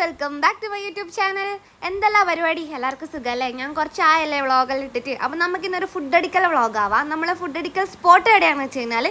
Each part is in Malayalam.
Welcome back to my YouTube channel എന്തെല്ലാം പരിപാടി? എല്ലാവർക്കും സുഖമല്ലേ ഞാൻ കുറച്ച് ആയല്ലേ വ്ളോഗെല്ലാം ഇട്ടിട്ട്. അപ്പം നമുക്ക് ഇന്നൊരു ഫുഡ് അടിക്കൽ വ്ളോഗ് ആവാം നമ്മളെ ഫുഡ് അടിക്കൽ സ്പോട്ട് എവിടെയാണെന്ന് വെച്ച് കഴിഞ്ഞാൽ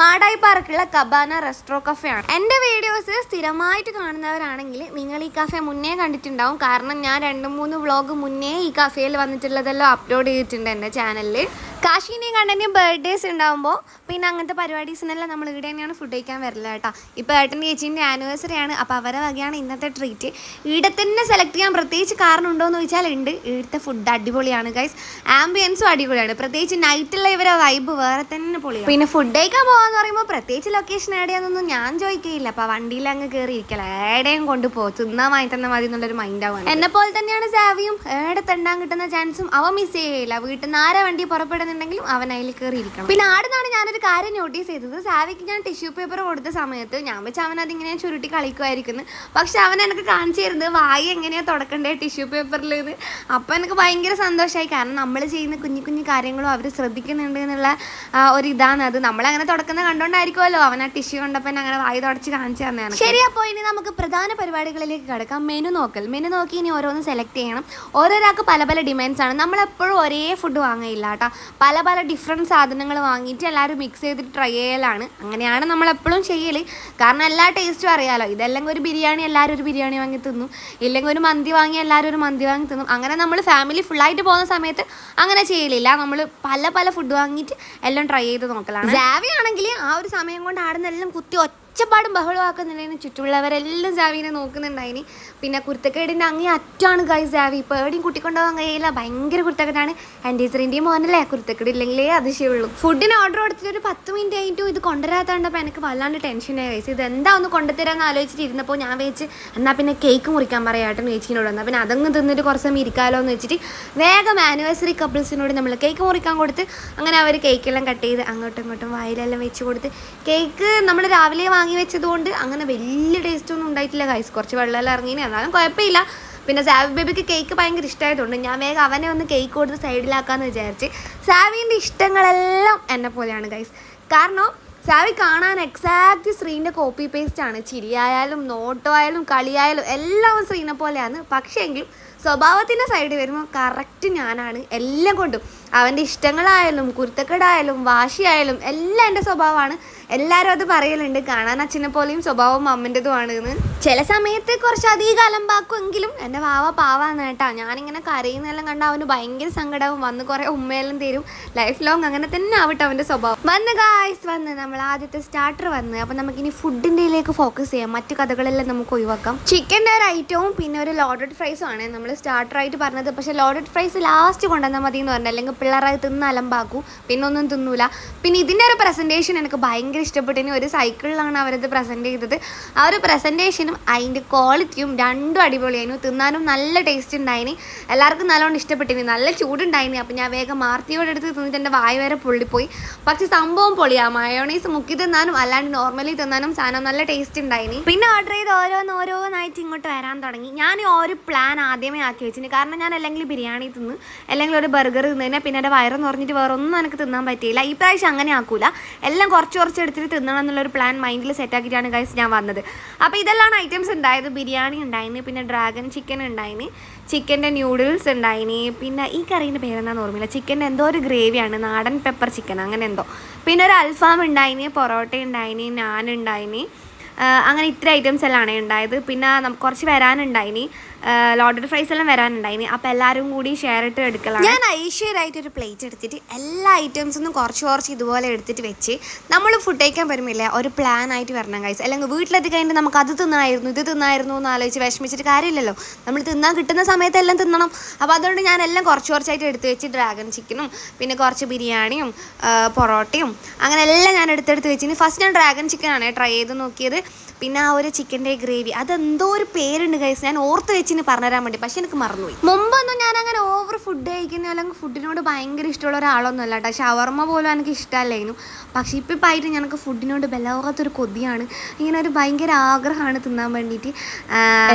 മാടായി പാർക്കുള്ള കബാന കഫേ ആണ്. എന്റെ വീഡിയോസ് സ്ഥിരമായിട്ട് കാണുന്നവരാണെങ്കിൽ നിങ്ങൾ ഈ കഫേ മുന്നേ കണ്ടിട്ടുണ്ടാവും. കാരണം ഞാൻ രണ്ട് മൂന്ന് വ്ളോഗ് മുന്നേ ഈ കഫേയിൽ വന്നിട്ടുള്ളതെല്ലാം അപ്ലോഡ് ചെയ്തിട്ടുണ്ട് എന്റെ ചാനലിൽ കാശിന്റെയും കണ്ടന്റെയും ബർത്ത്ഡേസ് ഉണ്ടാകുമ്പോൾ പിന്നെ അങ്ങനത്തെ പരിപാടീസിനെല്ലാം നമ്മൾ ഇവിടെ തന്നെയാണ് ഫുഡ് കഴിക്കാൻ വരില്ല കേട്ടോ. ഇപ്പോൾ ഏട്ടന്റെ ചേച്ചീന്റെ ആനിവേഴ്സറി ആണ് അപ്പോൾ അവരെ വകയാണ് ഇന്നത്തെ ട്രീറ്റ് ഇവിടെ തന്നെ സെലക്ട് ചെയ്യാൻ പ്രത്യേകിച്ച് കാരണം ഉണ്ടോ എന്ന് ചോദിച്ചാൽ ഉണ്ട്. ഇവിടുത്തെ ഫുഡ് അടിപൊളിയാണ് ഗൈസ് ആംബിയൻസും അടിപൊളിയാണ്. പ്രത്യേകിച്ച് നൈറ്റുള്ള ഇവരെ വൈബ് വേറെ തന്നെ പൊളിയാണ്. പിന്നെ ഫുഡ് കഴിക്കാൻ പോകാന്ന് പറയുമ്പോൾ പ്രത്യേകിച്ച് ലൊക്കേഷൻ എവിടെയാണെന്നൊന്നും ഞാൻ ചോദിക്കുകയില്ല അപ്പോൾ വണ്ടിയിൽ അങ്ങ് കയറി ഇരിക്കല. എവിടെയും കൊണ്ടുപോകും തിന്നാൻ വാങ്ങി തന്നെ മതി എന്നുള്ളൊരു മൈൻഡ് ആവാണ് എന്നെ പോലെ തന്നെയാണ് സാവിയും. ഏടെ തണ്ടാൻ കിട്ടുന്ന ചാൻസും അവ മിസ് ചെയ്യില്ല വീട്ടിൽ നിന്ന് ആരെ വണ്ടി പുറപ്പെടുന്നുണ്ടെങ്കിലും അവൻ അതിൽ കയറി ഇരിക്കണം പിന്നെ ആടുന്നാണ് ഞാനൊരു കാര്യം നോട്ടീസ് ചെയ്തത്. സാവിക്ക് ഞാൻ ടിഷ്യൂ പേപ്പർ കൊടുത്ത സമയത്ത് ഞാൻ വെച്ച് അവൻ അതിങ്ങനെ ചുരുട്ടി കളിക്കുമായിരിക്കുന്നു. പക്ഷെ അവൻ എനിക്ക് കാണിച്ചു തരുന്നത് വായി എങ്ങനെയാണ് തുടക്കണ്ടേ ടിഷ്യൂ പേപ്പറിൽ ഇത് അപ്പം എനിക്ക് ഭയങ്കര സന്തോഷമായി കാരണം നമ്മൾ ചെയ്യുന്ന കുഞ്ഞു കുഞ്ഞു കാര്യങ്ങളും അവർ ശ്രദ്ധിക്കുന്നുണ്ട് എന്നുള്ള ഒരു ഇതാണ്. അത് നമ്മളങ്ങനെ തുടക്കുന്നത് കണ്ടോണ്ടായിരിക്കുമല്ലോ അവൻ ആ ടിഷ്യൂ കൊണ്ടപ്പം അങ്ങനെ വായി തുടച്ച് കാണിച്ചു തന്നെയാണ് ശരി അപ്പോൾ ഇനി നമുക്ക് പ്രധാന പരിപാടികളിലേക്ക് കിടക്കാം. മെനു നോക്കൽ. മെനു നോക്കി ഇനി ഓരോന്ന് സെലക്ട് ചെയ്യണം. ഓരോരാൾക്ക് പല പല ഡിമാൻഡ്സ് ആണ്. നമ്മളെപ്പോഴും ഒരേ ഫുഡ് വാങ്ങയില്ല കേട്ടോ. പല പല ഡിഫറെന്റ് സാധനങ്ങൾ വാങ്ങിയിട്ട് എല്ലാവരും മിക്സ് ചെയ്തിട്ട് ട്രൈ ചെയ്യലാണ്. അങ്ങനെയാണ് നമ്മൾ എപ്പോഴും ചെയ്യൽ കാരണം എല്ലാ ടേസ്റ്റും അറിയാലോ. ഇതല്ലെങ്കിൽ ഒരു ബിരിയാണി എല്ലാവരും ഒരു ബിരിയാണി വാങ്ങി തിന്നും. ഇല്ലെങ്കിൽ ഒരു മന്തി വാങ്ങി എല്ലാവരും ഒരു മന്തി വാങ്ങി തിന്നും. അങ്ങനെ നമ്മൾ ഫാമിലി ഫുള്ളായിട്ട് പോകുന്ന സമയത്ത് അങ്ങനെ ചെയ്യലില്ല. നമ്മൾ പല പല ഫുഡ് വാങ്ങിയിട്ട് എല്ലാം ട്രൈ ചെയ്ത് നോക്കലാണ്. ജാവി ആണെങ്കിൽ ആ ഒരു സമയം കൊണ്ട് ആടുന്നെല്ലാം കുത്തി ഒച്ചപ്പാടും ബഹളമാക്കുന്നുണ്ടായിരുന്നു ചുറ്റുമുള്ളവരെല്ലാം ജാവിനെ നോക്കുന്നുണ്ടായിന്. പിന്നെ കുരുത്തക്കേടിന്റെ അങ്ങേ അറ്റാണ് ഗൈസ് ജാവി ഇപ്പോൾ എവിടെയും കുട്ടിക്കൊണ്ടുപോകാൻ കഴിയില്ല. ഭയങ്കര കുരുത്തക്കേടാണ്. എന്റെ ടീച്ചറിന്റെയും മോനല്ലേ കുരുത്തക്കേട് ഇല്ലെങ്കിലേ അതിശയമുള്ളൂ ഫുഡിന് ഓർഡർ കൊടുത്തിട്ട് ഒരു പത്ത് മിനിറ്റ് ആയിട്ടും ഇത് കൊണ്ടുവരാത്തതുകൊണ്ടപ്പോൾ എനിക്ക് വല്ലാണ്ട് ടെൻഷനായി ഗൈസ് ഇത് എന്താ ഒന്ന് കൊണ്ടുതരാമെന്ന് ആലോചിച്ചിട്ട് ഇരുന്നപ്പോൾ ഞാൻ വെച്ച് എന്നാൽ പിന്നെ കേക്ക് മുറിക്കാൻ പറയാട്ടെന്ന് ചേച്ചിനോട്. എന്നാൽ പിന്നെ അതങ്ങ് തിന്നിട്ട് കുറച്ച് സമയം ഇരിക്കാമല്ലോ എന്ന് വെച്ചിട്ട് വേഗം ആനിവേഴ്സറി കപ്പിൾസിനോട് നമ്മൾ കേക്ക് മുറിക്കാൻ കൊടുത്ത് അങ്ങനെ അവർ കേക്കെല്ലാം കട്ട് ചെയ്ത് അങ്ങോട്ടും ഇങ്ങോട്ടും വായിലെല്ലാം വെച്ച് കൊടുത്ത് കേക്ക് നമ്മൾ രാവിലെ വാങ്ങി വെച്ചതുകൊണ്ട് അങ്ങനെ വലിയ ടേസ്റ്റ് ഒന്നും ഉണ്ടായിട്ടില്ല ഗൈസ് കുറച്ച് വെള്ളമെല്ലാം ഇറങ്ങി എന്നാലും കുഴപ്പമില്ല. പിന്നെ സാവി ബേബിക്ക് കേക്ക് ഭയങ്കര ഇഷ്ടമായതുകൊണ്ട് ഞാൻ വേഗം അവനെ ഒന്ന് കേക്ക് കൊടുത്ത് സൈഡിലാക്കാമെന്ന് വിചാരിച്ച് സാവിന്റെ ഇഷ്ടങ്ങളെല്ലാം എന്നെ പോലെയാണ് ഗൈസ് കാരണം സാവി കാണാൻ എക്സാക്റ്റ് ശ്രീന്റെ കോപ്പി പേസ്റ്റ് ആണ്. ചിരിയായാലും നോട്ടോ ആയാലും കളിയായാലും എല്ലാം ശ്രീനെ പോലെയാണ്. പക്ഷേങ്കിലും സ്വഭാവത്തിന്റെ സൈഡിൽ വരുമ്പോൾ കറക്റ്റ് ഞാനാണ് എല്ലാം കൊണ്ടും. അവന്റെ ഇഷ്ടങ്ങളായാലും കുരുത്തക്കേടായാലും വാശിയായാലും എല്ലാം എന്റെ സ്വഭാവമാണ്. എല്ലാവരും അത് പറയലുണ്ട്. കാണാൻ അച്ഛനെ പോലെയും സ്വഭാവം അമ്മന്റെതുമാണ് എന്ന് ചില സമയത്ത് കുറച്ച് അധികം അലമ്പാക്കുമെങ്കിലും എന്റെ വാവ പാവാന്ന് കേട്ടാ. ഞാനിങ്ങനെ കരയുന്നതെല്ലാം കണ്ട അവന് ഭയങ്കര സങ്കടവും വന്ന് കുറേ ഉമ്മയെല്ലാം തരും. ലൈഫ് ലോങ് അങ്ങനെ തന്നെ ആവട്ടെ അവന്റെ സ്വഭാവം. വന്ന് ഗായ്സ് വന്ന് നമ്മൾ ആദ്യത്തെ സ്റ്റാർട്ടർ വന്ന്. അപ്പം നമുക്കിനി ഫുഡിന്റെയിലേക്ക് ഫോക്കസ് ചെയ്യാം. മറ്റു കഥകളെല്ലാം നമുക്ക് ഒഴിവാക്കാം. ചിക്കന്റെ ഒരു ഐറ്റവും പിന്നെ ഒരു ലോഡഡ് ഫ്രൈസും ആണ് നമ്മൾ സ്റ്റാർട്ടറായിട്ട് പറഞ്ഞത്. പക്ഷേ ലോഡഡ് ഫ്രൈസ് ലാസ്റ്റ് കൊണ്ടുവന്നാൽ മതി എന്ന് പറഞ്ഞാൽ അല്ലെങ്കിൽ പിള്ളേരായി തിന്ന് അലമ്പാക്കും. പിന്നെ ഒന്നും തിന്നൂല. പിന്നെ ഇതിന്റെ ഒരു പ്രസന്റേഷൻ എനിക്ക് ഭയങ്കര ഇഷ്ടപ്പെട്ടു ഇനി ഒരു സൈക്കിളിലാണ് അവരത് പ്രസന്റ് ചെയ്തത്. ആ ഒരു പ്രസന്റേഷനും അതിന്റെ ക്വാളിറ്റിയും രണ്ടും അടിപൊളിയായിരുന്നു. തിന്നാനും നല്ല ടേസ്റ്റ് ഉണ്ടായിനി. എല്ലാവർക്കും നല്ലോണം ഇഷ്ടപ്പെട്ടിനി. നല്ല ചൂടുണ്ടായിനി. അപ്പം ഞാൻ വേഗം മാർത്തിയോടെ എടുത്ത് തിന്നിട്ട് എന്റെ വായ വരെ പൊള്ളിപ്പോയി. പക്ഷെ സംഭവം പൊളിയാ മയോണൈസ് മുക്കി തിന്നാനും അല്ലാണ്ട് നോർമലി തിന്നാനും സാധനം നല്ല ടേസ്റ്റ് ഉണ്ടായിനി. പിന്നെ ഓർഡർ ചെയ്ത് ഓരോന്ന് ഓരോന്നായിട്ട് ഇങ്ങോട്ട് വരാൻ തുടങ്ങി. ഞാൻ ഒരു പ്ലാൻ ആദ്യമേ ആക്കി വെച്ചിന്. കാരണം ഞാൻ അല്ലെങ്കിൽ ബിരിയാണി തിന്ന് അല്ലെങ്കിൽ ഒരു ബർഗർ തിന്നതിനെ പിന്നെ എന്റെ വയറെന്ന് പറഞ്ഞിട്ട് വേറെ ഒന്നും എനിക്ക് തിന്നാൻ പറ്റിയില്ല. ഈ പ്രാവശ്യം അങ്ങനെ ആക്കൂല. എല്ലാം കുറച്ച് കുറച്ച് എടുത്തിട്ട് തിന്നണം എന്നുള്ളൊരു പ്ലാൻ മൈൻഡിൽ സെറ്റ് ആക്കിയിട്ടാണ് ഗൈസ് ഞാൻ വന്നത്. അപ്പോൾ ഇതെല്ലാം ഐറ്റംസ് ഉണ്ടായത്. ബിരിയാണി ഉണ്ടായിന് പിന്നെ ഡ്രാഗൺ ചിക്കൻ ഉണ്ടായിന് ചിക്കന്റെ ന്യൂഡിൽസ് ഉണ്ടായിന് പിന്നെ ഈ കറീന്റെ പേരെന്താന്ന് ഓർമ്മയില്ല. ചിക്കന്റെ എന്തോ ഒരു ഗ്രേവിയാണ് നാടൻ പെപ്പർ ചിക്കൻ അങ്ങനെ എന്തോ. പിന്നെ ഒരു അൽഫാം ഉണ്ടായിന് പൊറോട്ട ഉണ്ടായിന് നാൻ ഉണ്ടായിന് അങ്ങനെ ഇത്ര ഐറ്റംസ് എല്ലാമാണ് ഉണ്ടായത്. പിന്നെ നമുക്ക് കുറച്ച് വരാനുണ്ടായിനി. ലോഡഡ് ഫ്രൈസ് എല്ലാം വരാനുണ്ടായിന്. അപ്പോൾ എല്ലാവരും കൂടി ഷെയർ ഇട്ട് എടുക്കലാണ്. ഞാൻ ഐശ്വര്യമായിട്ട് ഒരു പ്ലേറ്റ് എടുത്തിട്ട് എല്ലാ ഐറ്റംസും കുറച്ച് കുറച്ച് ഇതുപോലെ എടുത്തിട്ട് വെച്ച് നമ്മൾ ഫുഡ് കഴിക്കാൻ വരുമില്ല ഒരു പ്ലാൻ ആയിട്ട് വരണം കഴിച്ച് അല്ലെങ്കിൽ വീട്ടിലെത്തി കഴിഞ്ഞിട്ട് നമുക്ക് അത് തിന്നായിരുന്നു ഇത് തിന്നായിരുന്നു എന്ന് ആലോചിച്ച് വിഷമിച്ചിട്ട് കാര്യമില്ലല്ലോ. നമ്മൾ തിന്നാൻ കിട്ടുന്ന സമയത്ത് എല്ലാം തിന്നണം. അപ്പോൾ അതുകൊണ്ട് ഞാൻ എല്ലാം കുറച്ച് കുറച്ചായിട്ട് എടുത്ത് വെച്ച് ഡ്രാഗൺ ചിക്കനും പിന്നെ കുറച്ച് ബിരിയാണിയും പൊറോട്ടയും അങ്ങനെ എല്ലാം ഞാൻ എടുത്തെടുത്ത് വെച്ചിന്. ഫസ്റ്റ് ഞാൻ ഡ്രാഗൺ ചിക്കനാണ് ട്രൈ ചെയ്ത് നോക്കിയത്. പിന്നെ ആ ഒരു ചിക്കന്റെ ഗ്രേവി അതെന്തോ ഒരു പേരുണ്ട് കൈസ് ഞാൻ ഓർത്ത് വെച്ചിന് പറഞ്ഞുതരാൻ വേണ്ടി പക്ഷെ എനിക്ക് മറന്നുപോയി. മുമ്പൊന്നും ഞാൻ അങ്ങനെ ഓവർ ഫുഡ് കഴിക്കുന്ന അല്ലെങ്കിൽ ഫുഡിനോട് ഭയങ്കര ഇഷ്ടമുള്ള ഒരാളൊന്നും അല്ല കേട്ടോ. ഷവർമ്മ പോലും എനിക്ക് ഇഷ്ടമല്ലായിരുന്നു. പക്ഷെ ഇപ്പം ഇപ്പം ആയിട്ട് ഞങ്ങൾക്ക് ഫുഡിനോട് ബലവാത്തൊരു കൊതിയാണ്. ഇങ്ങനെ ഒരു ഭയങ്കര ആഗ്രഹമാണ് തിന്നാൻ വേണ്ടിയിട്ട്.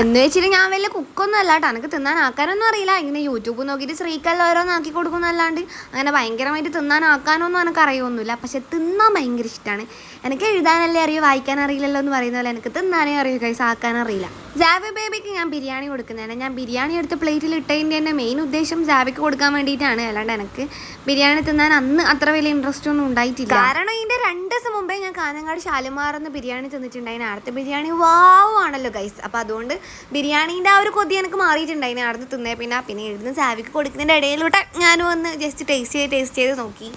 എന്ന് വെച്ചിട്ട് ഞാൻ വലിയ കുക്കൊന്നും അല്ല കേട്ടോ. എനിക്ക് തിന്നാൻ ആക്കാനൊന്നും അറിയില്ല. ഇങ്ങനെ യൂട്യൂബ് നോക്കിയിട്ട് സ്ത്രീക്കല്ല ഓരോന്ന് ആക്കി കൊടുക്കുന്നല്ലാണ്ട് അങ്ങനെ ഭയങ്കരമായിട്ട് തിന്നാൻ ആക്കാനൊന്നും എനിക്ക് അറിയൊന്നുമില്ല പക്ഷെ തിന്നാൻ ഭയങ്കര ഇഷ്ടമാണ്. എനിക്ക് എഴുതാനല്ലേ അറിയോ വായിക്കാൻ അറിയില്ലല്ലോ എന്ന് പറയുന്ന പോലെ എനിക്ക് തിന്നാനേ അറിയൂ കൈസ് ആക്കാൻ അറിയില്ല. ജാവി ബേബിക്ക് ഞാൻ ബിരിയാണി കൊടുക്കുന്നതാണ്. ഞാൻ ബിരിയാണി എടുത്ത് പ്ലേറ്റിൽ ഇട്ടതിന്റെ തന്നെ മെയിൻ ഉദ്ദേശം ജാവിക്ക് കൊടുക്കാൻ വേണ്ടിയിട്ടാണ്. അല്ലാണ്ട് എനിക്ക് ബിരിയാണി തിന്നാൻ അന്ന് അത്ര വലിയ ഇൻട്രസ്റ്റ് ഒന്നും ഉണ്ടായിട്ടില്ല. കാരണം ഇതിന്റെ രണ്ട് ദിവസം മുമ്പേ ഞാൻ കാഞ്ഞങ്ങാട് ശാലിമാറെന്ന് ബിരിയാണി തിന്നിട്ടുണ്ടായിരുന്നു അടുത്ത ബിരിയാണി വാവ് ആണല്ലോ ഗൈസ് അപ്പോൾ അതുകൊണ്ട് ബിരിയാണീന്റെ ആ ഒരു കൊതി എനിക്ക് മാറിയിട്ടുണ്ടായിന് അടുത്ത് തിന്നേ. പിന്നെ പിന്നെ ഇവിടുന്ന് ജാവിക്ക് കൊടുക്കുന്നതിന്റെ ഇടയിലൂടെ ഞാൻ ഒന്ന് ജസ്റ്റ് ടേസ്റ്റ് ചെയ്ത് ടേസ്റ്റ് ചെയ്ത് നോക്കി.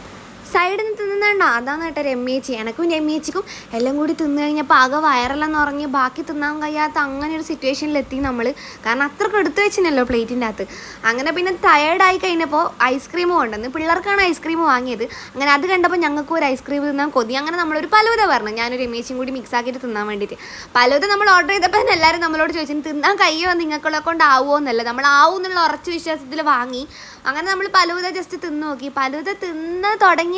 സൈഡിൽ നിന്ന് തിന്നുന്നുണ്ടോ അതാണ് കേട്ടോ രമ്യേച്ചി. എനക്കും രമ്യേച്ചിക്കും എല്ലാം കൂടി തിന്നു കഴിഞ്ഞപ്പോൾ ആകെ വയറെല്ലാം നിറങ്ങി ബാക്കി തിന്നാൻ കഴിയാത്ത അങ്ങനെ ഒരു സിറ്റുവേഷനിലെത്തി നമ്മൾ കാരണം അത്രയ്ക്ക് എടുത്തു വെച്ചിനല്ലോ പ്ലേറ്റിന്റെ അകത്ത്. അങ്ങനെ പിന്നെ ടയേർഡായി കഴിഞ്ഞപ്പോൾ ഐസ്ക്രീം കൊണ്ടുവന്ന് പിള്ളേർക്കാണ് ഐസ്ക്രീം വാങ്ങിയത്. അങ്ങനെ അത് കണ്ടപ്പോൾ ഞങ്ങൾക്ക് ഒരു ഐസ്ക്രീം തിന്നാൻ കൊതി. അങ്ങനെ നമ്മളൊരു പലൂത പറഞ്ഞു. ഞാനൊരു രമ്യേച്ചിയും കൂടി മിക്സ് ആക്കിയിട്ട് തിന്നാൻ വേണ്ടിയിട്ട്. പലൂത നമ്മൾ ഓർഡർ ചെയ്തപ്പോൾ തന്നെ എല്ലാവരും നമ്മളോട് ചോദിച്ചു തിന്നാൻ കഴിയുമോ നിങ്ങൾക്കുള്ള കൊണ്ടാവുമോ എന്നല്ല. നമ്മൾ ആവും എന്നുള്ള ഉറച്ച വിശ്വാസത്തിൽ വാങ്ങി. അങ്ങനെ നമ്മൾ പലൂത ജസ്റ്റ് തിന്നു നോക്കി. പലൂത തിന്ന്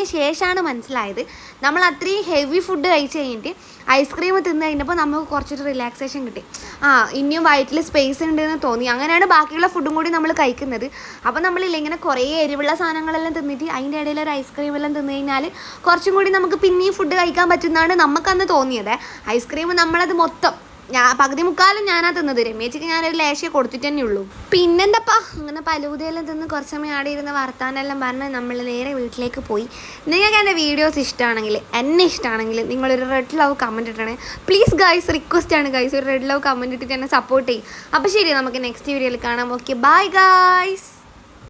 തുടങ്ങിയ ശേഷമാണ് മനസ്സിലായത്. നമ്മൾ അത്രയും ഹെവി ഫുഡ് കഴിച്ച് കഴിഞ്ഞിട്ട് ഐസ്ക്രീം തിന്ന് കഴിഞ്ഞപ്പോൾ നമുക്ക് കുറച്ചൊരു റിലാക്സേഷൻ കിട്ടി. ആ ഇനിയും വയറ്റിൽ സ്പേസ് ഉണ്ടെന്ന് തോന്നി. അങ്ങനെയാണ് ബാക്കിയുള്ള ഫുഡും കൂടി നമ്മൾ കഴിക്കുന്നത്. അപ്പോൾ നമ്മളില്ല ഇങ്ങനെ കുറേ എരിവുള്ള സാധനങ്ങളെല്ലാം തിന്നിട്ട് അതിന്റെ ഇടയിൽ ഒരു ഐസ്ക്രീം എല്ലാം തിന്നു കഴിഞ്ഞാൽ കുറച്ചും കൂടി നമുക്ക് പിന്നെയും ഫുഡ് കഴിക്കാൻ പറ്റുന്നതാണ് നമുക്കന്ന് തോന്നിയത്. ഐസ്ക്രീം നമ്മളത് മൊത്തം ഞാൻ പകുതി മുക്കാലും ഞാനാ തിന്നത്. രമേച്ചിക്ക് ഞാനൊരു ലേശയെ കൊടുത്തിട്ട് തന്നെ ഉള്ളൂ. പിന്നെന്താപ്പാ? അങ്ങനെ പലൂതയെല്ലാം തിന്ന് കുറച്ച് സമയം ആടെ ഇരുന്ന് വർത്താനെല്ലാം പറഞ്ഞ് നമ്മൾ നേരെ വീട്ടിലേക്ക് പോയി. നിങ്ങൾക്ക് എന്റെ വീഡിയോസ് ഇഷ്ടമാണെങ്കിൽ എന്നെ ഇഷ്ടമാണെങ്കിൽ നിങ്ങളൊരു റെഡ് ലവ് കമന്റ് ഇട്ടണേ പ്ലീസ് ഗൈസ് റിക്വസ്റ്റ് ആണ് ഗൈസ് ഒരു റെഡ് ലവ് കമന്റ് ഇട്ടിട്ട് എന്നെ സപ്പോർട്ട് ചെയ്യും. അപ്പോൾ ശരി നമുക്ക് നെക്സ്റ്റ് വീഡിയോയിൽ കാണാം. Okay bye guys